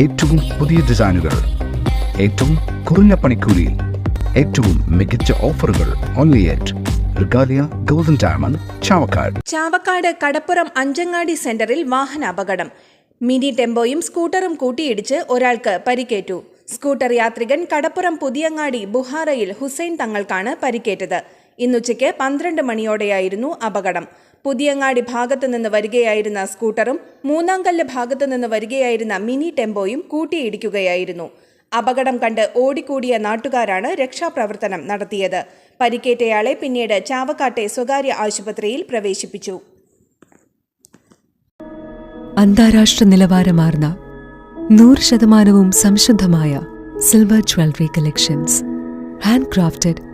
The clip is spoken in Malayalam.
ഏറ്റവും പുതിയ ഡിസൈനുകൾ ഏറ്റവും കുറഞ്ഞ പണിക്കൂലിയിൽ ഏറ്റവും മികച്ച ഓഫറുകൾ ഓൺലി ഡയമണ്ട് ചാവക്കാട്. ചാവക്കാട് കടപ്പുറം അഞ്ചങ്ങാടി സെന്ററിൽ വാഹന അപകടം മിനി ടെമ്പോയും സ്കൂട്ടറും കൂട്ടിയിടിച്ച് ഒരാൾക്ക് പരിക്കേറ്റു. സ്കൂട്ടർ യാത്രികൻ കടപ്പുറം പുതിയങ്ങാടി ബുഹാറയിൽ ഹുസൈൻ തങ്ങൾക്കാണ് പരിക്കേറ്റത്. ഇന്നുച്ചയ്ക്ക് പന്ത്രണ്ട് മണിയോടെയായിരുന്നു അപകടം. പുതിയങ്ങാടി ഭാഗത്തു നിന്ന് വരികയായിരുന്ന സ്കൂട്ടറും മൂന്നാംകല്ല് ഭാഗത്തു നിന്ന് വരികയായിരുന്ന മിനി ടെമ്പോയും കൂട്ടിയിടിക്കുകയായിരുന്നു. അപകടം കണ്ട് ഓടിക്കൂടിയ നാട്ടുകാരാണ് രക്ഷാപ്രവർത്തനം നടത്തിയത്. പരിക്കേറ്റയാളെ പിന്നീട് ചാവക്കാട്ടെ സ്വകാര്യ ആശുപത്രിയിൽ പ്രവേശിപ്പിച്ചു. അന്താരാഷ്ട്ര നിലവാരമാർന്ന നൂറ് ശതമാനവും സംശുദ്ധമായ silver jewellery collections. Hand crafted